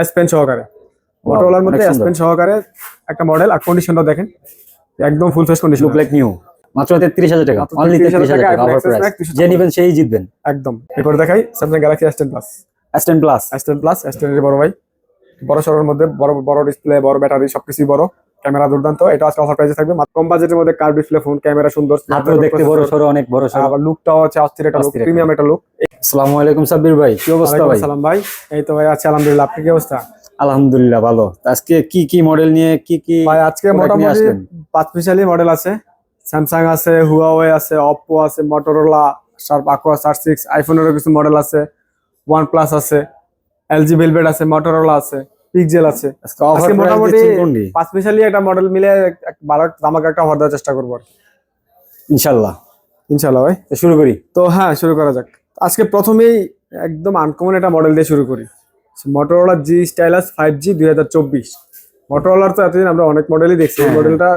S pen সহকারে মধ্যে অনেক এস পেন সহকারে একটা মডেল আর কন্ডিশনটা দেখেন একদম full fresh condition look like new মাত্র তেত্রিশ হাজার টাকা। অনলি 33,000 টাকা, অফার প্রাইস যে নিবেন সেই জিতবেন। একদম। এরপর দেখাই Samsung Galaxy S ten plus S ten plus S ten plus S টেনের বড় ভাই। বড় সরের মধ্যে বড় বড় ডিসপ্লে বড় ব্যাটারি সবকিছুই বড়। ক্যামেরা দুর্দান্ত। এটা আজকে অফার প্রাইসে থাকবে। কম বাজেটের মধ্যে কার্ভ ডিসপ্লে ফোন ক্যামেরা সুন্দর দেখতে বড় সরো অনেক বড় সরো আবার লুকটাও হচ্ছে অস্থির একটা লুক প্রিমিয়াম একটা লুক আসসালামু আলাইকুম সাব্বির ভাই কি অবস্থা ভাই? সালাম ভাই। এই তো ভাই আছে আলহামদুলিল্লাহ। আপনি কি অবস্থা? আলহামদুলিল্লাহ ভালো। আজকে কি কি মডেল নিয়ে কি কি ভাই আজকে মোটামুটি পাঁচ পিসালি মডেল আছে। স্যামসাং আছে হুয়াওয়ে আছে অপো আছে মটোরোলা শার্প আকোয়া সার সিক্স আইফোনেরও কিছু মডেল আছে। ওয়ান প্লাস আছে এলজি ভেলভেট আছে মটোরোলা আছে পিকজেল আছে। আজকে মোটামুটি পাঁচ পিসালি একটা মডেল মিলে ভালো আমাকে একটা অফার দেওয়ার চেষ্টা করব আর কি। ইনশাআল্লাহ ইনশাল্লাহ ভাই। শুরু করি। তো হ্যাঁ শুরু করা যাক। আজকে প্রথমেই একদম আনকমন একটা মডেল দিয়ে শুরু করি। Motorola G Stylus five G দুই হাজার চব্বিশ। মোটরোলার তো এতদিন আমরা অনেক মডেলই দেখছি। এই হ্যাঁ। মডেলটা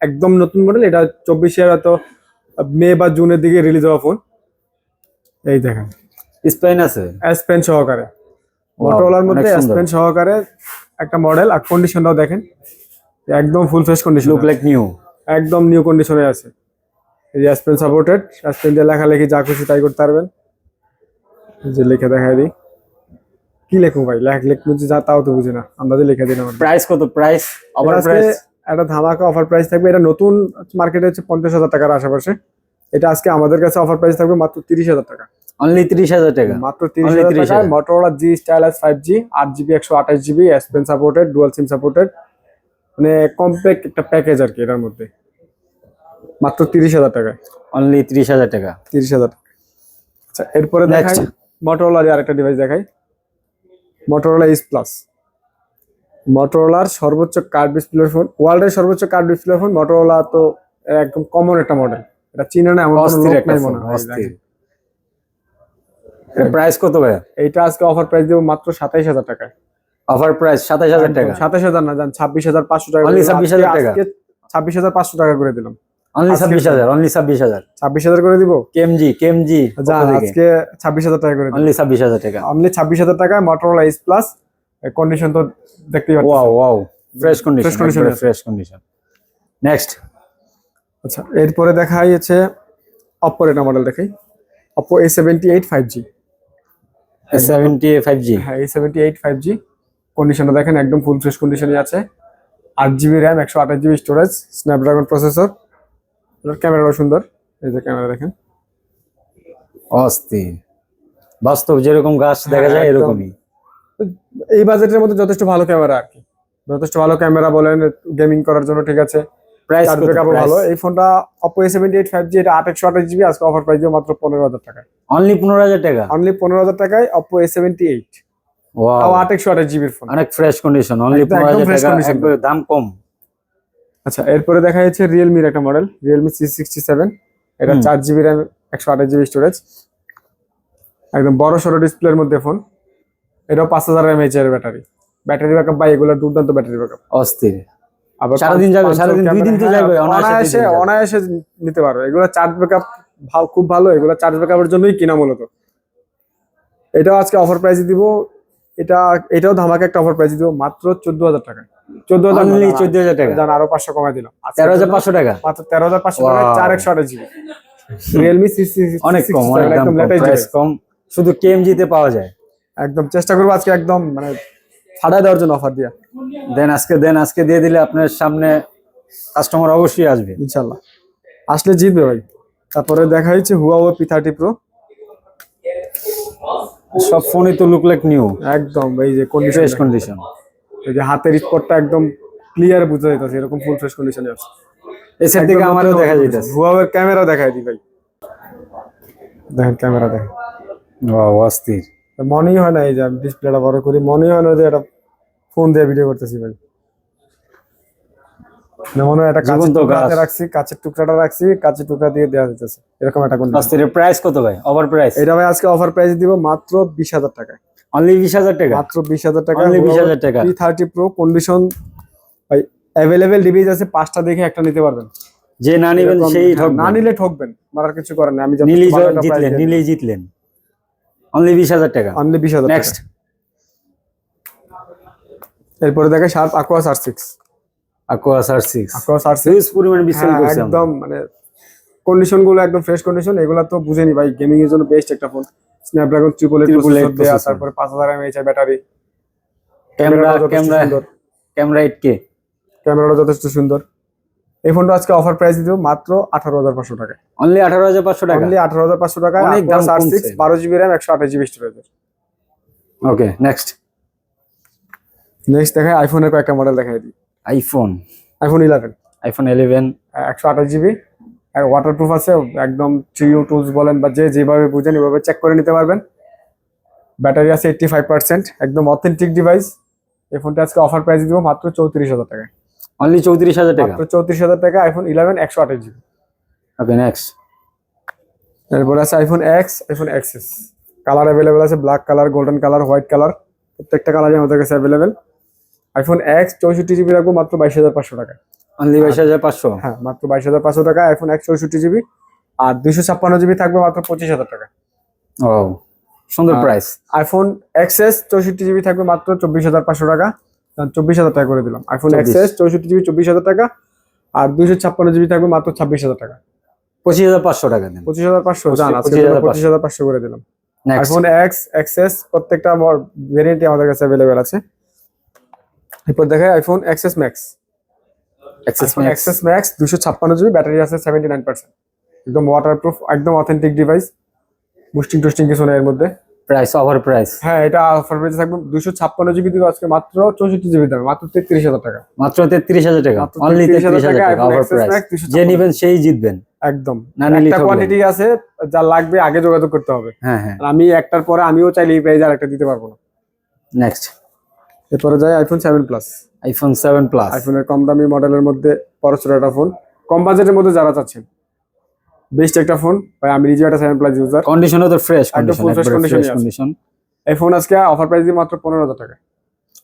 একদম নতুন মডেল এটা চব্বিশে হয়তো মে বা জুনের দিকে রিলিজ হওয়া ফোন এই দেখেন। স্পেন আছে। এস পেন সহকারে। Wow, মধ্যে এস সুন্দর। পেন সহকারে একটা মডেল আর কন্ডিশনটাও দেখেন। একদম full fresh condition look like new একদম নিউ কন্ডিশনে আছে। এই যে সাপোর্টেড পেন দিয়ে লেখালেখি যা খুশি তাই করতে পারবেন। যে লিখে দেখাই দিই। কি লেখো ভাই? লেখ লেখ বুঝি যা তাও তো বুঝি না। আন্দাজে লিখে দিন আমার প্রাইস কত? প্রাইস অফার প্রাইস একটা ধামাকা অফার প্রাইস থাকবে। এটা নতুন মার্কেটে হচ্ছে পঞ্চাশ হাজার টাকার আশেপাশে। এটা আজকে আমাদের কাছে অফার প্রাইস থাকবে মাত্র তিরিশ হাজার টাকা। অনলি 30000 টাকা? মাত্র তিরিশ হাজার 30,000 টাকায় Motorola G Stylus five G আট জিবি একশো আঠাশ GB S pen supported dual SIM supported মানে কমপ্যাক্ট একটা প্যাকেজ আর কি এটার মধ্যে। মাত্র তিরিশ হাজার টাকায়। অনলি 30000 টাকা। তিরিশ হাজার আচ্ছা এরপরে Next. মোটরোলার আরেকটা ডিভাইস দেখাই। মোটরোলা ইস প্লাস মোটরোলার সর্বোচ্চ কার্ড ডিসপ্লে ফোন ওয়ার্ল্ডের সর্বোচ্চ কার্ড ডিসপ্লে ফোন মোটরোলা তো একদম কমন একটা মডেল এটা চীনে না এমন কোনো অস্থির লোক একটা নাই মনে হয় প্রাইস কত ভাই এইটা আজকে অফার প্রাইস দেবো মাত্র সাতাইশ হাজার টাকায়। অফার প্রাইস 27000 টাকা। সাতাশ হাজার না জান ছাব্বিশ হাজার পাঁচশো টাকা Only 26,000 টাকা। ছাব্বিশ হাজার পাঁচশো টাকা করে দিলাম। অনলি আজকে- 26000 অনলি 26000 ছাব্বিশ হাজার। করে দিব? আজকে ছাব্বিশ হাজার টাকা করে অনলি 26000 টাকা। অনলি ছাব্বিশ হাজার টাকায় মোটরোলা ইস প্লাস কন্ডিশন তো দেখতেই wow wow fresh condition. Fresh condition next আচ্ছা এরপরে দেখা যাচ্ছে অপ্পোর একটা মডেল দেখাই। Oppo A seventy eight five G 70 5G হ্যাঁ A seventy eight five G কন্ডিশনটা দেখেন একদম ফুল ফ্রেশ কন্ডিশনে আছে। আট জিবি র্যাম একশো আঠাশ জিবি স্টোরেজ স্ন্যাপড্রাগন প্রসেসর ক্যামেরাও সুন্দর। এই যে ক্যামেরা দেখেন। অস্থির। বাস্তব যেরকম গাছ দেখা যায় হ্যাঁ, এরকমই। এই বাজেটের মধ্যে যথেষ্ট ভালো ক্যামেরা আর কি। যথেষ্ট ভালো ক্যামেরা বলেন গেমিং করার জন্য ঠিক আছে। প্রাইস ভালো। এই ফোনটা এইট ফাইভ জি এটা আট একশো আঠাশ জিবি আজকে অফার প্রাইস মাত্র পনেরো হাজার টাকায়। অনলি 15000 টাকা? অনলি পনেরো হাজার টাকায় Oppo A seventy eight wow তাও আট একশো আঠাশ ফোন অনেক ফ্রেশ কন্ডিশন অনলি একদম- একদম 15000 টাকা দাম কম। আচ্ছা এরপরে দেখা যাচ্ছে রিয়েলমির একটা model Realme C sixty seven এটা। চার জিবি র্যাম একশো আঠাশ জিবি স্টোরেজ একদম বড় সড়ো ডিসপ্লের মধ্যে ফোন এটাও পাঁচ হাজার এমএইচ এর ব্যাটারি ব্যাটারি ব্যাকআপ বা এগুলো দুর্দান্ত ব্যাটারি ব্যাকআপ অস্থির। আবার সারাদিন যাবে, সারাদিন দুই দিন তো যাবে, হ্যাঁ, অনায়াসে। অনায়াসে নিতে পারো। এগুলো চার্জ ব্যাকআপ খুব ভালো। এগুলো চার্জ ব্যাকআপের জন্যই কিনা মূলত। এটাও আজকে অফার প্রাইস দিব। এটা এটাও ধামাকা একটা অফার প্রাইস দিব। মাত্র চোদ্দ হাজার টাকা চোদ্দ হাজার অনলি 14000 টাকা? আরও পাঁচশো কমাই দিলাম আজকের জন্য 13500 টাকা? মাত্র তেরো হাজার পাঁচশো Wow. চার একশো আঠাশ জিবি রিয়েলমি অনেক কম কম শুধু পাওয়া যায়। একদম চেষ্টা করব আজকে একদম মানে ফাটাই দেওয়ার জন্য অফার দিয়া। দেন আজকে দেন আজকে দিয়ে দিলে আপনার সামনে কাস্টমার অবশ্যই আসবে। ইনশাল্লাহ। আসলে জিতবে ভাই। তারপরে দেখা যাচ্ছে হুয়াওয়ে পি থার্টি প্রো সব ফোনই তো লুক লাইক নিউ একদম এই যে কন্ডিশন কন্ডিশন এই যে হাতের স্পটটা একদম ক্লিয়ার বুঝতে যাইতেছে এরকম ফুল ফ্রেশ কন্ডিশনে আছে এসের দিকে আমারও দেখা যাইতেছে। হুয়াওয়ের ক্যামেরা দেখাই দি ভাই। দেখেন ক্যামেরা দেখেন। ওয়াও অস্থির। মনেই হয় না এই যে আমি ডিসপ্লেটা বড় করি মনেই হয় না যে এটা ফোন দিয়ে ভিডিও করতেছি ভাই। না মনে হয় একটা কাঁচের টুকরাতে। রাখছি কাঁচের টুকরাটা রাখছি কাঁচের টুকরা দিয়ে দেওয়া যেতেছে এরকম একটা অস্থিরের প্রাইস কত ভাই? ওভার প্রাইস এটা ভাই আজকে অফার প্রাইস দিব মাত্র বিশ হাজার টাকায়। অনলি বিশ হাজার টাকা। মাত্র বিশ হাজার টাকা Only 20,000 টাকা। পি থার্টি প্রো কন্ডিশন ভাই অ্যাভেলেবেল ডিভাইস আছে পাঁচটা দেখে একটা নিতে পারবেন। যে না নিবেন সেই ঠকবেন। না নিলে ঠকবেন মারার কিছু করার নেই আমি জিতলেন নিলেই জিতলেন। অনলি বিশ হাজার টাকা। অনলি বিশ হাজার নেক্সট এরপরে দেখে Sharp aquas R six aquas R six aquas R six huge পরিমাণে বিসেল করছে একদম মানে কন্ডিশনগুলো একদম ফ্রেশ কন্ডিশন এগুলো তো বুঝেনি ভাই গেমিং এর জন্য বেস্ট একটা ফোন স্ন্যাপড্রাগন ট্রিপল এইট দেয়া তারপরে পাঁচ হাজার mAh battery camera camera camera eight K ক্যামেরাটা যথেষ্ট সুন্দর। এই ফোনটা আজকে অফার প্রাইস দিব মাত্র আঠারো হাজার পাঁচশো টাকা অনলি আঠারো হাজার পাঁচশো টাকা। অনলি আঠারো হাজার পাঁচশো টাকা অনেক দাম আর সিক্স বারো জিবি র্যাম একশো আঠাশ GB storage okay next next দেখায় আইফোনের কয়েকটা মডেল দেখাই দিই। IPhone iPhone eleven iPhone eleven একশো আঠাশ জিবি ওয়াটারপ্রুফ আছে একদম থ্রি ইউ টুলস বলেন বা যে যেভাবে বুঝেন এভাবে চেক করে নিতে পারবেন। ব্যাটারি আছে এইটটি ফাইভ পার্সেন্ট একদম অথেন্টিক ডিভাইস এই ফোনটা আজকে অফার প্রাইস দিব মাত্র চৌত্রিশ হাজার টাকা। অনলি চৌত্রিশ হাজার টাকা? মাত্র চৌত্রিশ হাজার টাকা আইফোন ইলেভেন একশো আঠাশ জিবি ওকে নেক্সট এরপরে আছে iPhone X iPhone XS colour available আছে black colour golden colour white colour প্রত্যেকটা কালারই আমাদের কাছে অ্যাভেলেবেল আইফোন এক্স চৌষট্টি জিবি রাখব মাত্র বাইশ হাজার পাঁচশো টাকা অনলি বাইশ হাজার পাঁচশো? হ্যাঁ মাত্র বাইশ হাজার পাঁচশো টাকা আইফোন এক্স চৌষট্টি জিবি আর দুইশো ছাপ্পান্ন জিবি থাকবে মাত্র পঁচিশ হাজার টাকা। ও সুন্দর প্রাইস আইফোন এক্সএস চৌষট্টি জিবি থাকবে মাত্র চব্বিশ হাজার পাঁচশো টাকা। চব্বিশ হাজার টাকা করে দিলাম। আইফোন 24 এক্সএস চৌষট্টি জিবি চব্বিশ হাজার টাকা আর দুইশো ছাপ্পান্ন জিবি থাকবে মাত্র ছাব্বিশ হাজার টাকা। পঁচিশ হাজার পাঁচশো টাকা দেন। পঁচিশ হাজার পাঁচশো জান আজকে 25,500 পঁচিশ হাজার পাঁচশো। করে দিলাম। আইফোন এক্স এক্সএস প্রত্যেকটা ভেরিয়েন্টই আমাদের কাছে অ্যাভেলেবেল আছে। এরপর দেখে iPhone XS max XS max দুশো ছাপ্পান্ন জিবি ব্যাটারি আছে সেভেন্টি নাইন পার্সেন্ট একদম ওয়াটারপ্রুফ একদম অথেন্টিক ডিভাইস বুস্টিং টুস্টিং কিছু নেই এর মধ্যে। প্রাইস ওভার প্রাইস হ্যাঁ এটা অফার প্রাইসে থাকবে দুশো ছাপ্পান্ন জিবি দিব আজকে মাত্র চৌষট্টি জিবি দামে মাত্র তেত্রিশ হাজার টাকা। মাত্র তেত্রিশ হাজার টাকা অনলি তেত্রিশ হাজার টাকা, ওভার প্রাইস যে নিবেন সেই জিতবেন। একদম। একটা কোয়ান্টিটি আছে যা লাগবে আগে যোগাযোগ করতে হবে। হ্যাঁ হ্যাঁ। আর আমি একটার পরে আমিও চাইলে এই প্রাইজে আরেকটা দিতে পারব না। নেক্সট এরপরে যাই iPhone seven plus iPhone seven plus আইফোনের কম দামি মডেলের মধ্যে ছোট একটা ফোন কম বাজেটের মধ্যে যারা চাচ্ছেন বেস্ট একটা ফোন ভাই আমি নিজে একটা সেভেন প্লাস ইউজার কন্ডিশনও তো ফ্রেশ। কন্ডিশন এই ফোন আজকে অফার প্রাইস দিয়ে মাত্র পনেরো হাজার টাকা।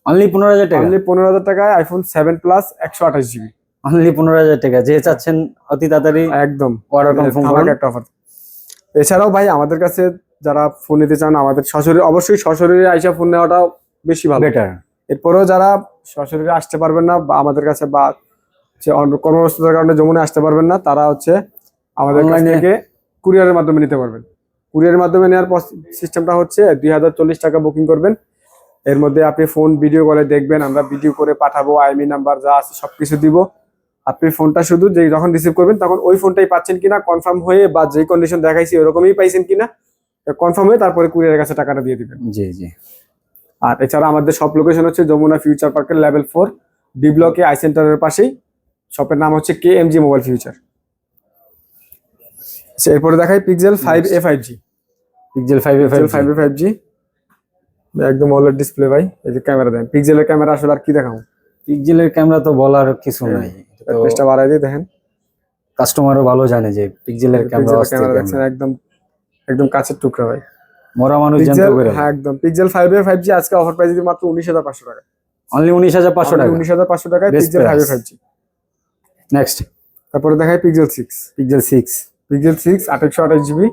অনলি পনেরো হাজার টাকা? অনলি পনেরো হাজার টাকায় আইফোন সেভেন প্লাস একশো আঠাশ জিবি অনলি পনেরো হাজার টাকা। যে চাচ্ছেন অতি তাড়াতাড়ি একদম। অর্ডার কনফার্ম করুন একটা অফার এছাড়াও ভাই আমাদের কাছে যারা ফোন নিতে চান আমাদের সশরীরে অবশ্যই সশরীরে আইসা ফোন নেওয়াটা বেশি ভালো। বেটার এরপরেও যারা সশরীরে আসতে পারবেন না বা আমাদের কাছে বা হচ্ছে কর্মব্যস্ততার কারণে যমুনে আসতে পারবেন না তারা হচ্ছে আমাদের কাছ থেকে কুরিয়ারের মাধ্যমে নিতে পারবেন। কুরিয়ারের মাধ্যমে নেওয়ার সিস্টেমটা হচ্ছে দুই হাজার চল্লিশ টাকা বুকিং করবেন। এর মধ্যে আপনি ফোন ভিডিও করে দেখবেন আমরা ভিডিও করে পাঠাবো আইমি নাম্বার যা আছে সবকিছু দিব। আপনি ফোনটা শুধু যে যখন রিসিভ করবেন তখন ওই ফোনটাই পাচ্ছেন কিনা কনফার্ম হয়ে বা যে কন্ডিশন দেখাইছি ওরকমই পাইছেন কিনা কনফার্ম হয়ে তারপরে কুরিয়ারের কাছে টাকাটা দিয়ে দিবেন। জি জি। আর এছাড়া আমাদের সব লোকেশন হচ্ছে যমুনা ফিউচার পার্কের লেভেল ফোর ডি ব্লকে আই সেন্টারের পাশেই। শপের নাম হচ্ছে K M G mobile future এরপরে দেখাই Pixel five A five G Pixel five A Pixel five A five G একদম অলের ডিসপ্লে ভাই এই যে ক্যামেরা দেন। পিক্সেলের ক্যামেরা আসলে আর কি দেখাবো? পিক্সেলের ক্যামেরা তো বলার কিছু নাই। পেজটা বাড়াই দিয়ে দেখেন। কাস্টমারও ভালো জানে যে পিক্সেলের ক্যামেরা পিক্সেলের ক্যামেরা দেখছেন একদম একদম কাছের টুকরা ভাই। মরা মানুষ জানতে পারে হ্যাঁ একদম। Pixel five A five G আজকে অফার প্রাইস মাত্র উনিশ হাজার পাঁচশো টাকা অনলি উনিশ হাজার পাঁচশো টাকা উনিশ হাজার পাঁচশো টাকায় Best Pixel five A price. Five G next তারপরে দেখাই Pixel six Pixel six Pixel six আঠাশশো আঠাশ জিবি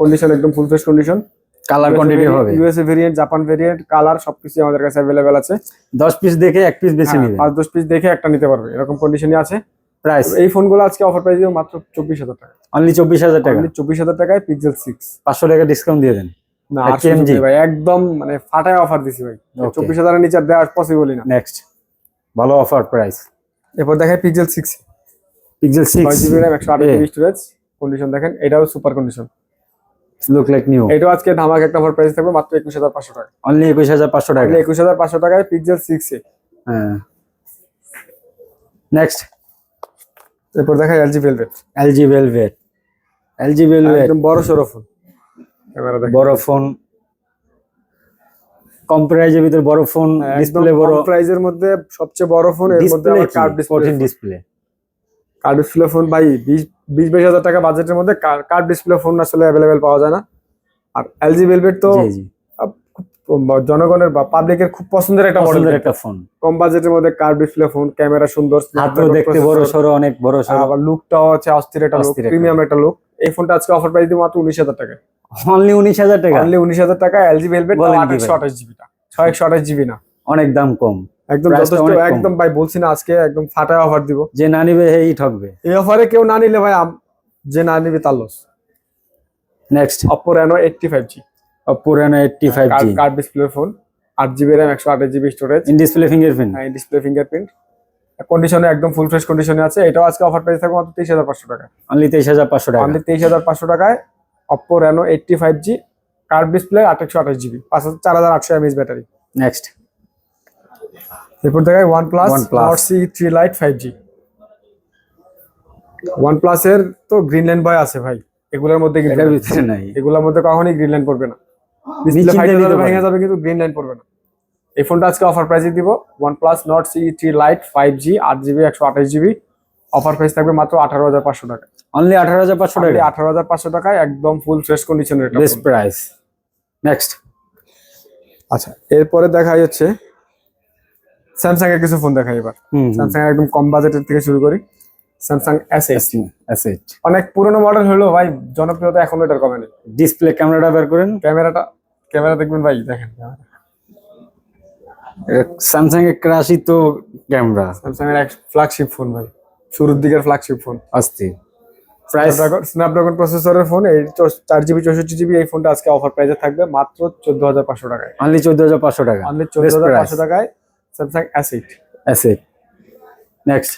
কন্ডিশন একদম full fresh condition colour quantity হবে। USA variant Japan variant colour সবকিছু আমাদের কাছে অ্যাভেলেবেল আছে। দশ পিস দেখে এক পিস বেছে হ্যাঁ, নেবেন পাঁচ দশ পিস দেখে একটা নিতে পারবে। এরকম কন্ডিশনই আছে। প্রাইস এই ফোনগুলো আজকে অফার প্রাইস মাত্র চব্বিশ হাজার টাকা। অনলি চব্বিশ হাজার টাকা। চব্বিশ হাজার টাকায় পিক্সেল সিক্স পাঁচশো টাকা ডিসকাউন্ট দিয়ে দেন। না ভাই একদম মানে ফাটায় অফার দিছি ভাই। চব্বিশ হাজারের নিচে দেওয়া পসিবলই না। নেক্সট ভালো অফার প্রাইস এরপর দেখায় পিক্সেল সিক্স পিক্সেল ছয় সিক্স জিবি র্যাম একশো জিবি স্টোরেজ কন্ডিশন দেখেন এটাও super condition look like new এটাও আজকে ধামাক একটা অফার প্রাইস থাকবে মাত্র একুশ হাজার পাঁচশো টাকা। অনলি একুশ হাজার পাঁচশো টাকা। একুশ হাজার পাঁচশো টাকায় পিক্সেল সিক্স এ। হ্যাঁ। নেক্সট এরপর দেখা LG velvet LG velvet LG velvet একদম বড় ফোন দেখেন বড় ফোন কম প্রাইজের ভিতরে বড় ফোন ডিসপ্লে বড় প্রাইজের মধ্যে সবচেয়ে বড় ফোন এর মধ্যে display curved display display curved display phone. ভাই বিশ বিশ বাইশ হাজার টাকা বাজেটের মধ্যে কার্ড ডিসপ্লে ফোন আসলে অ্যাভেলেবেল পাওয়া যায় না। আর এলজি ভেলভেট তো জনগণের বা পাবলিকের খুব পছন্দের একটা মডেল পছন্দের একটা ফোন কম বাজেটের মধ্যে কার্ড ডিসপ্লে ফোন ক্যামেরা সুন্দর হাতও দেখতে বড় সরো অনেক বড় সরো। আবার লুকটাও হচ্ছে অস্থির একটা লুক প্রিমিয়াম একটা লুক এই ফোনটা আজকে অফার প্রাইস দিব মাত্র উনিশ হাজার টাকা। অনলি উনিশ হাজার টাকা? অনলি উনিশ হাজার টাকা এলজি ভেলভেট ভাই? আঠাশ জিবিটা ছয় একশো আঠাশ জিবি না। অনেক দাম কম। একদম যথেষ্ট একদম ভাই বলছি না আজকে একদম ফাটায় অফার দিব। যে না নিবে এই ঠকবে। এই অফারে কেউ না নিলে ভাই যে না নিবে তার loss next Oppo Reno eighty five G Oppo Reno 85G curved display phone আট জিবি র্যাম একশো আঠাশ GB storage in display fingerprint হ্যাঁ ডিসপ্লে ফিঙ্গারপ্রিন্ট কন্ডিশনে একদম ফুল ফ্রেশ কন্ডিশনে আছে। এটাও আজকে অফার প্রাইস থাকবে মাত্র তেইশ হাজার পাঁচশো টাকা। অনলি তেইশ হাজার পাঁচশো টাকা। অনলি তেইশ হাজার পাঁচশো টাকায় Oppo Reno eighty five G curved display একশো আঠাশ জিবি পাঁচ হাজার চার হাজার আটশো এমএস ব্যাটারি নেক্সট এরপর দেখায় OnePlus OnePlus। Nord CE three lite five G one প্লাসের তো গ্রিন লাইন বয় আছে ভাই। এগুলোর মধ্যে এগুলোর মধ্যে কখনই গ্রিন লাইন পড়বে না। ডিসপ্লে নিশ্চিন্তে ফাইভ ভেঙে যাবে কিন্তু গ্রিন লাইন পড়বে না। এই ফোনটা আজকে অফার প্রাইসে দিব। OnePlus Nord CE three lite five G আট জিবি একশো আঠাশ জিবি অফার প্রাইস থাকবে মাত্র আঠারো হাজার পাঁচশো টাকা অনলি আঠারো হাজার পাঁচশো টাকা আঠারো হাজার পাঁচশো টাকায় একদম ফুল ফ্রেশ কন্ডিশনের বেস্ট প্রাইস নেক্সট আচ্ছা এরপরে দেখা যাচ্ছে স্যামসাং এর কিছু ফোন দেখাই এবার। স্যামসাং এর একদম কম বাজেটের থেকে শুরু করি। স্যামসাং এস এস অ্যাসেট অনেক পুরনো মডেল হলো ভাই জনপ্রিয়তা এখনও এটার কমে নেই। ডিসপ্লে ক্যামেরাটা বের করেন। ক্যামেরাটা ক্যামেরা দেখবেন ভাই দেখেন। স্যামসাং এর ক্রাশই তো ক্যামেরা স্যামসাং এর এক ফ্ল্যাগশিপ ফোন ভাই। শুরুর দিকের ফ্ল্যাগশিপ ফোন অস্থির। প্রাইস স্ন্যাপড্রাগন প্রসেসরের ফোন এই চার জিবি চৌষট্টি জিবি এই ফোনটা আজকে অফার প্রাইসে থাকবে মাত্র চোদ্দ হাজার পাঁচশো টাকায়। অনলি চোদ্দ হাজার পাঁচশো টাকা। অনলি চোদ্দ হাজার. পাঁচশো টাকায় স্যামসাং এইট অ্যাসেট নেক্সট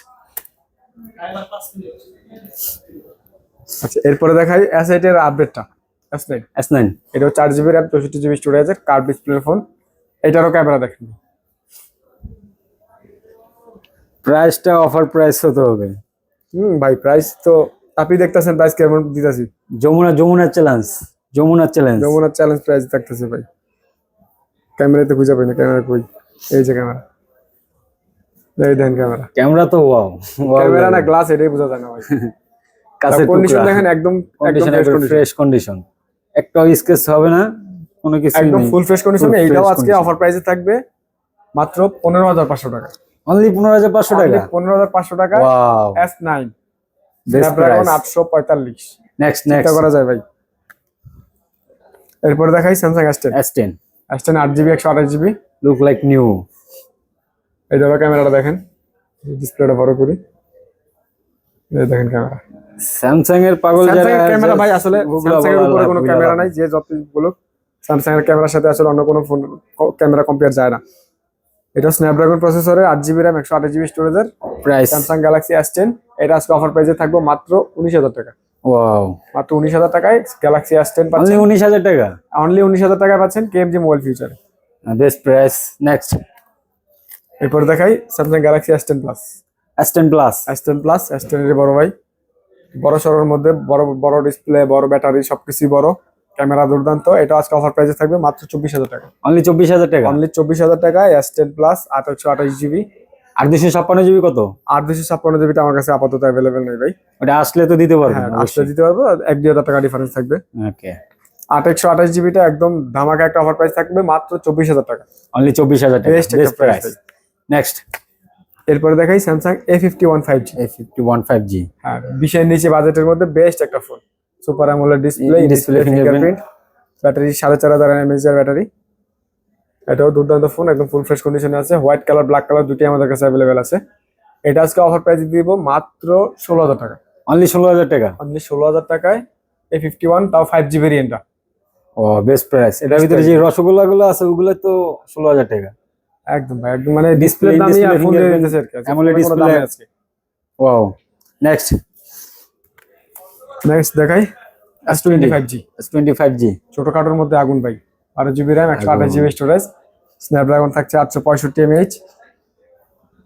আচ্ছা এরপরে দেখাই এর আপডেটটা এস নাইন এস নাইন এটাও চার জিবি র্যাম চৌষট্টি জিবি স্টোরেজের কার্ড ডিসপ্লে ফোন এটারও ক্যামেরা দেখেন। প্রাইসটা অফার প্রাইস হতে হবে। হুম ভাই প্রাইস তো আপনি দেখতেছেন প্রাইস কেমন দিতেছি। যমুনা যমুনা চ্যালেঞ্জ যমুনা চ্যালেঞ্জ যমুনার চ্যালেঞ্জ প্রাইস থাকতেছে ভাই। ক্যামেরাতে খুঁজে পাই না ক্যামেরা কই? এই যে ক্যামেরা। এই দেন ক্যামেরা। ক্যামেরা তো ওয়াও ক্যামেরা না গ্লাস এটাই বোঝা যায় না ভাই। কাছে কন্ডিশন দেখেন একদম একদম। ফ্রেশ কন্ডিশন একটা স্কেচ হবে না কোনো কিছু একদম ফুল ফ্রেশ কন্ডিশন এইটাও আজকে অফার প্রাইসে থাকবে মাত্র পনেরো হাজার পাঁচশো টাকা। অনলি পনেরো হাজার পাঁচশো টাকা? পনেরো হাজার পাঁচশো টাকা। Wow S nine best Snapdragon price আটশো পঁয়তাল্লিশ। নেক্সট চিন্তা নেক্সট করা যায় ভাই। এরপরে দেখাই Samsung S ten S ten S ten আট জিবি একশো আঠাশ জিবি লুক লাইক নিউ এইটারও ক্যামেরাটা দেখেন। ডিসপ্লেটা বড় করি। এই দেখেন ক্যামেরা। স্যামসাং এর পাগল যারা ক্যামেরা ভাই আসলে স্যামসাং এর উপরে কোনো ক্যামেরা নাই যে যত বলুক স্যামসাং এর ক্যামেরার সাথে আসলে অন্য কোনো ফোন ক্যামেরা কম্পেয়ার যায় না। এটা স্ন্যাপড্রাগন প্রসেসরের আট জিবি র্যাম একশো আঠাশ জিবি স্টোরেজের price Samsung Galaxy S ten এটা আজকে অফার প্রাইসে থাকব মাত্র উনিশ হাজার টাকা। ওয়াও মাত্র উনিশ হাজার টাকায় গ্যালাক্সি এস টেন পাচ্ছেন। উনিশ হাজার টাকা? অনলি উনিশ হাজার টাকায় পাচ্ছেন কেএমজি মোবাইল ফিউচারে বেস্ট প্রাইস নেক্সট এরপর দেখাই Samsung Galaxy S ten plus S ten plus S ten plus S টেনের বড় ভাই। বড় মধ্যে বড় বড় ডিসপ্লে বড় ব্যাটারি সবকিছুই বড়। ক্যামেরা দুর্দান্ত। এটা আজকে অফার প্রাইসে থাকবে মাত্র চব্বিশ হাজার টাকা। অনলি চব্বিশ হাজার টাকা? অনলি চব্বিশ হাজার টাকা এস টেন প্লাস আঠারোশো আঠাশ জিবি আর দুশো ছাপ্পান্ন জিবি কত? আর দুশো ছাপ্পান্ন জিবিটা আমার কাছে আপাতত অ্যাভেলেবেল নেই ভাই। ওটা আসলে তো দিতে পারবেন হ্যাঁ আসলে দিতে পারব এক দুই হাজার টাকা ডিফারেন্স থাকবে। ওকে আট একশো আঠাশ জিবিটা একদম ধামাকা একটা অফার প্রাইস থাকবে মাত্র চব্বিশ হাজার টাকা। অনলি চব্বিশ হাজার টাকা Best বেস্ট প্রাইস নেক্সট এরপরে দেখাই Samsung A fifty one five G A fifty one five G হ্যাঁ বিশের নিচে বাজেটের মধ্যে বেস্ট একটা phone super AMOLED display display fingerprint battery সাড়ে চার হাজার এমএএচ এর ব্যাটারি এটাও দুর্দান্ত ফোন একদম ফুল ফ্রেশ কন্ডিশনে আছে। হোয়াইট কালার ব্ল্যাক কালার দুটি আমাদের কাছে অ্যাভেলেবেল আছে। এটা আজকে অফার প্রাইস দিব মাত্র ষোলো হাজার টাকা। অনলি ষোলো হাজার টাকা? অনলি ষোলো হাজার টাকায় এ ফিফটি ওয়ান তাও ফাইভ জি ভেরিয়েন্টটা ও বেস্ট প্রাইস এটার ভিতরে যে রসগোল্লা গুলো আছে ওগুলো তো ষোলো হাজার টাকা। একদম ভাই একদম মানে ডিসপ্লে দামই ফোন দিয়ে দিতেছে আর কি। দামই আজকে। ওয়াও নেক্সট নেক্সট দেখাই S twenty five G S twenty five G ছোটখাটোর মধ্যে আগুন ভাই। বারো জিবি র্যাম একশো আঠাশ জিবি স্টোরেজ স্ন্যাপড্রাগন থাকছে আটশো পঁয়ষট্টি এমএইচ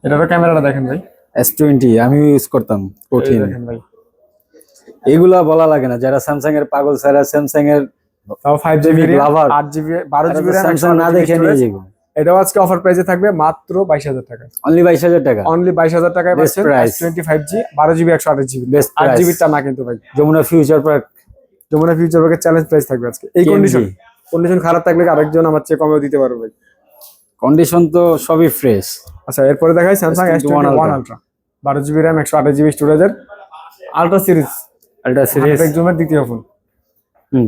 এটারও ক্যামেরাটা দেখেন ভাই। এস টোয়েন্টি আমি ইউজ করতাম কঠিন। ভাই। এগুলা বলা লাগে না যারা স্যামসাং এর পাগল স্যারা স্যামসাং এর তাও ফাইভ জিবি Lover। আট জিবি বারো জিবি স্যামসাং না দেখে নিয়ে যাব। এটাও আজকে অফার প্রাইসে থাকবে মাত্র বাইশ হাজার টাকা। অনলি বাইশ হাজার টাকা। অনলি বাইশ হাজার টাকায় পাচ্ছেন। টোয়েন্টি ফাইভ জি বারো জিবি একশো আঠাশ জিবি আট। জিবিটা না কিন্তু ভাই। Jamuna future park Jamuna future পার্কের চ্যালেঞ্জ প্রাইস থাকবে আজকে। এই কন্ডিশন কন্ডিশন খারাপ থাকলে আরেকজন আমার চেয়ে কমেও দিতে পারবে ভাই? কন্ডিশন তো সবই ফ্রেশ আচ্ছা এরপরে দেখাই Samsung S S21 twenty one Ultra। Ultra বারো জিবি র্যাম একশো আঠাশ জিবি স্টোরেজের আলট্রা সিরিজ আলট্রা সিরিজ জুমের দ্বিতীয় ফোন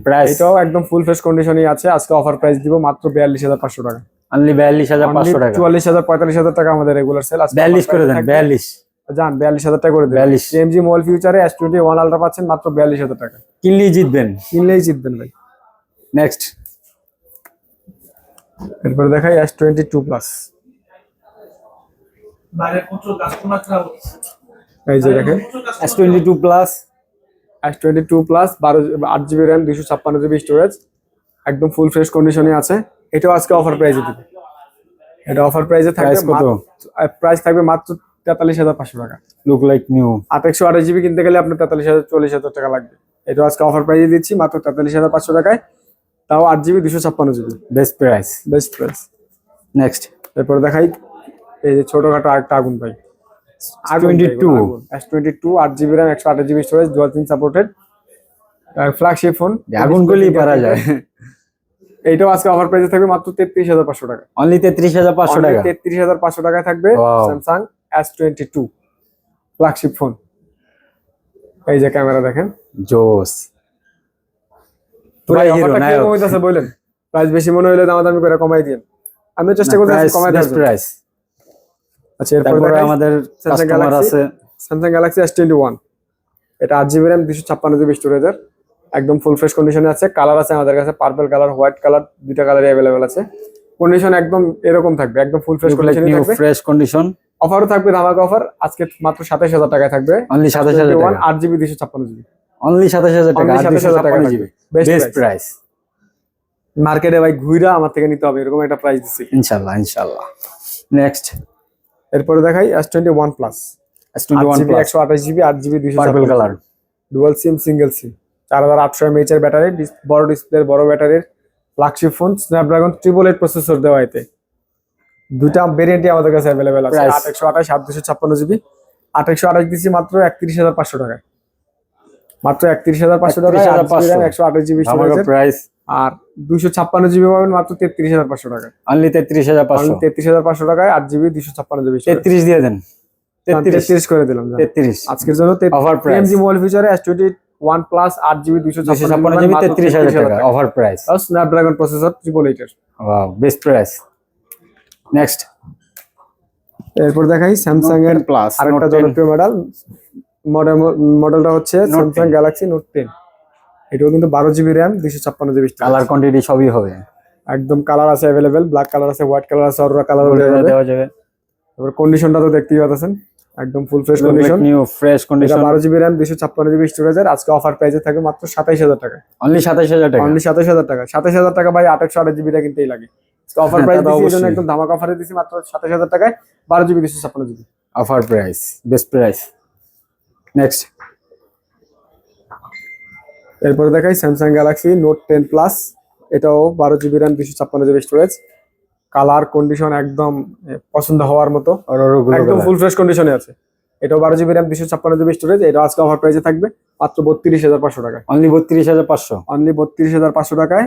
প্রাইস এটাও একদম ফুল ফ্রেশ কন্ডিশনই আছে। আজকে অফার প্রাইস দিব মাত্র বিয়াল্লিশ হাজার পাঁচশো টাকা। অনলি বিয়াল্লিশ হাজার পাঁচশো টাকা। চুয়াল্লিশ হাজার পঁয়তাল্লিশ হাজার টাকা আমাদের রেগুলার সেল বিয়াল্লিশ করে দেন বিয়াল্লিশ। যান বিয়াল্লিশ হাজার টাকা করে দেন। 42 এমজি মোবাইল ফিউচারে এস টোয়েন্টি ওয়ান আলট্রা পাচ্ছেন মাত্র বিয়াল্লিশ হাজার টাকা। কিনলেই জিতবেন। কিনলেই জিতবেন ভাই। নেক্সট এরপরে দেখাই এস টোয়েন্টি টু প্লাস এই যে দেখেন। S twenty two plus S twenty two plus বারো আট জিবি র্যাম দুশো ছাপ্পান্ন জিবি স্টোরেজ একদম ফুল ফ্রেশ কন্ডিশনে আছে। এটাও আজকে অফার প্রাইসে দিবে। এটা অফার প্রাইসে থাকবে কত? প্রাইস থাকবে মাত্র তেতাল্লিশ হাজার পাঁচশো টাকা। লুক লাইক নিউ আট একশো আঠাশ জিবি কিনতে গেলে আপনার তেতাল্লিশ হাজার চল্লিশ হাজার টাকা লাগবে। এটা আজকে অফার প্রাইসে দিচ্ছি মাত্র তেতাল্লিশ হাজার পাঁচশো টাকায়। তাও আট জিবি দুশো ছাপ্পান্ন GB best price best price next এরপরে দেখাই এই যে ছোটখাটো আরেকটা আগুন ভাই। S22 এস টোয়েন্টি টু আট জিবি র্যাম একশো আঠাশ GB storage dual supported flagship phone আগুন গুলি পারা যায়। এইটাও আজকে অফার প্রাইসে থাকবে মাত্র তেত্রিশ হাজার পাঁচশো টাকা। অনলি তেত্রিশ হাজার পাঁচশো টাকা? তেত্রিশ হাজার পাঁচশো টাকায় থাকবে. Samsung S twenty two flagship phone এই যে ক্যামেরা দেখেন। জোস বললেন প্রাইস বেশি মনে হইলে দামাদামি করে কমাই দিন আমি চেষ্টা করতে প্রাইস কমাই দেবো প্রাইস আচ্ছা এরপর আমাদের Samsung কাস্টমার আছে। Samsung Galaxy S twenty one এটা আট জিবি র্যাম দুশো ছাপ্পান্ন জিবি স্টোরেজের একদম ফুল ফ্রেশ কন্ডিশনে আছে। কালার আছে আমাদের কাছে পার্পল কালার হোয়াইট কালার দুইটা কালারই অ্যাভেলেবেল আছে। কন্ডিশন একদম এরকম থাকবে একদম ফুল ফ্রেশ কন্ডিশনে থাকবে। ফ্রেশ কন্ডিশন অফারও থাকবে ধামাকা অফার আজকে মাত্র সাতাশ হাজার টাকায় থাকবে। অনলি সাতাশ হাজার টাকা। আট জিবি দুশো ছাপ্পান্ন জিবি অনলি সাতাশ হাজার টাকা 27,000 টাকা। জিবি বেস্ট প্রাইস মার্কেটে ভাই ঘুইরা আমার থেকে নিতে হবে এরকম একটা প্রাইস দিচ্ছি। ইনশাল্লাহ ইনশাল্লাহ নেক্সট এরপরে দেখাই S twenty one plus S twenty আট ওয়ান জিবি একশো আঠাশ জিবি আট জিবি দুশো purple colour dual SIM single SIM চার হাজার আটশো এমএইচ এর ব্যাটারি বড় ডিসপ্লের বড় ব্যাটারির flagship phone Snapdragon triple eight processor দেওয়া এতে। দুইটা ভেরিয়েন্টই আমাদের কাছে অ্যাভেলেবেল আছে? আট একশো আঠাশ আট দুশো ছাপ্পান্ন জিবি আট একশো আঠাশ দিচ্ছি মাত্র একত্রিশ হাজার পাঁচশো টাকায়। মাত্র একত্রিশ হাজার পাঁচশো টাকা 31,500 একশো আঠাশ জিবি প্রাইস আর দুশো ছাপ্পান্ন জিবি পাবেন মাত্র তেত্রিশ হাজার পাঁচশো টাকা অনলি তেত্রিশ হাজার পাঁচশো। তেত্রিশ হাজার পাঁচশো টাকায় আট জিবি দুশো ছাপ্পান্ন জিবি তেত্রিশ দিয়ে দেন। তেত্রিশ। করে দিলাম। তেত্রিশ। আজকের জন্য price। জি মোবাইল ফিচারে এস টোয়েন্টি দুশো জিবি তেত্রিশ হাজার টাকা offer price Snapdragon processor triple এইটের ওয়াও বেস্ট প্রাইস নেক্সট এরপর দেখাই স্যামসাং এর প্লাস আরেকটা জনপ্রিয় মডেল মডেল মডেলটা হচ্ছে স্যামসাং গ্যালাক্সি নোট টেন এটাও কিন্তু বারো জিবি র্যাম দুশো ছাপ্পান্ন জিবি কালার কোয়ান্টিটি সবই হবে। একদম কালার আছে অ্যাভেলেবেল ব্ল্যাক কালার আছে হোয়াইট কালার আছে অরোরা কালার দেওয়া যাবে। তারপর কন্ডিশনটা তো দেখতেই পাচ্ছেন। একদম full fresh condition new fresh condition বারো জিবি র্যাম দুশো ছাপ্পান্ন জিবি স্টোরেজের আজকে অফার প্রাইসে থাকে মাত্র সাতাইশ হাজার টাকা। অনলি সাতাশ হাজার টাকা। অনলি সাতাশ হাজার টাকা। সাতাশ হাজার টাকা ভাই আঠাশশো আঠাশ জিবিটা কিনতেই লাগে। অফার হ্যাঁ, প্রাইস তা তো দিচ্ছি এই জন্য অবশ্যই। একদম ধামাকা অফারে দিচ্ছি মাত্র সাতাশ হাজার টাকায়। বারো জিবি দুশো ছাপ্পান্ন GB offer price best price next এরপরে দেখাই Samsung Galaxy Note ten plus এটাও বারো জিবি র্যাম দুশো ছাপ্পান্ন জিবি স্টোরেজ কালার কন্ডিশন একদম পছন্দ হওয়ার মতো। একদম ফুল ফ্রেশ কন্ডিশনে আছে। এটাও বারো জিবি র্যাম দুশো ছাপ্পান্ন জিবি স্টোরেজ এটা আজকে অফার প্রাইসে থাকবে মাত্র বত্রিশ হাজার পাঁচশো টাকায়। অনলি বত্রিশ হাজার পাঁচশো। অনলি বত্রিশ হাজার পাঁচশো টাকায়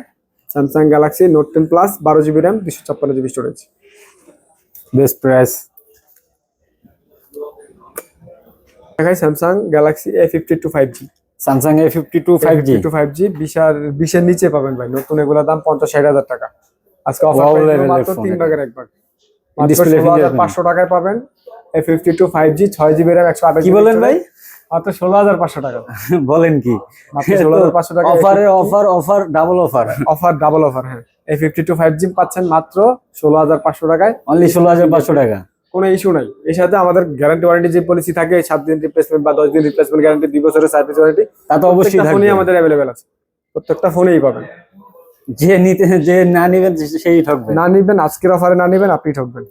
Samsung Galaxy Note ten plus বারো জিবি র্যাম দুশো ছাপ্পান্ন জিবি স্টোরেজ বেস্ট প্রাইস দেখাই Samsung Galaxy A fifty two five G Samsung A fifty two five G two five G বিশার বিশের নিচে পাবেন ভাই। নতুন এগুলোর দাম পঞ্চাশ ষাট হাজার টাকা। আজকে অফার মাত্র তিন ভাগের এক ভাগ। হাজার পাঁচশো টাকায় পাবেন। A fifty two five G ছয় জিবি র্যাম একশো আঠাশ কি বলেন ভাই? মাত্র ষোলো হাজার পাঁচশো টাকা। বলেন কি? মাত্র ষোলো হাজার পাঁচশো টাকা অফারে offer offer double offer offer double offer হ্যাঁ। এই ফিফটি টু ফাইভ জি পাচ্ছেন মাত্র ষোলো হাজার পাঁচশো টাকায়। অনলি ষোলো হাজার পাঁচশো টাকা। কোনো ইস্যু নাই। এর সাথে আমাদের গ্যারান্টি ওয়ারেন্টি যে পলিসি থাকে সাত দিন রিপ্লেসমেন্ট বা দশ দিন রিপ্লেসমেন্ট গ্যারান্টি দুই বছরের সার্ভিস ওয়ারেন্টি তা তো অবশ্যই ফোনই আমাদের অ্যাভেলেবেল আছে। প্রত্যেকটা ফোনেই পাবেন। যে নিতে যে না নিবেন সেই ঠকবে। না নিবেন আজকের অফারে না নিবেন আপনি ঠকবেন।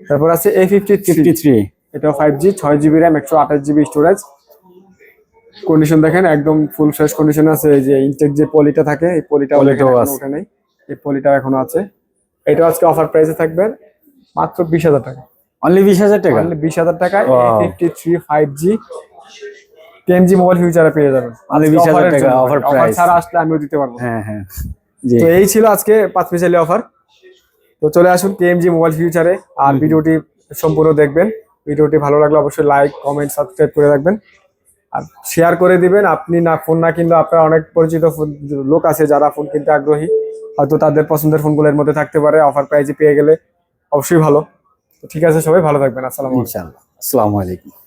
তারপর আছে এ ফিফটি ফিফটি থ্রি এটা ফাইভ জি ছয় জিবি র্যাম একশো আঠাশ জিবি স্টোরেজ কন্ডিশন দেখেন একদম ফুল ফ্রেশ কন্ডিশন আছে। এই যে ইনটেক যে পলিটা থাকে এই পলিটা পলিটাও আছে। নেই। এই পলিটা এখনও আছে। এটা আজকে অফার প্রাইসে থাকবে মাত্র বিশ হাজার টাকা। অনলি বিশ হাজার টাকা? বিশ হাজার টাকা. ফিফটি থ্রি ফাইভ জি টেন জি মোবাইল ফিউচারে পেয়ে যাবেন। Only 20,000 টাকা, offer অফার price। ছাড়া আসলে আমিও দিতে পারব। হ্যাঁ হ্যাঁ। তো এই ছিল আজকে পাঁচ মিশালি অফার তো চলে আসুন কেএমজি মোবাইল ফিউচারে আর ভিডিওটি সম্পূর্ণ দেখবেন। ভিডিওটি ভালো লাগলে অবশ্যই লাইক কমেন্ট সাবস্ক্রাইব করে রাখবেন। আর শেয়ার করে দিবেন। আপনি না ফোন না কিনলে আপনার অনেক পরিচিত লোক আছে যারা ফোন কিনতে আগ্রহী। হয়তো তাদের পছন্দের ফোনগুলো এর মধ্যে থাকতে পারে। অফার প্রাইজে পেয়ে গেলে অবশ্যই ভালো। তো ঠিক আছে সবাই ভালো থাকবেন। আসসালামু আলাইকুম। আসসালামু আলাইকুম।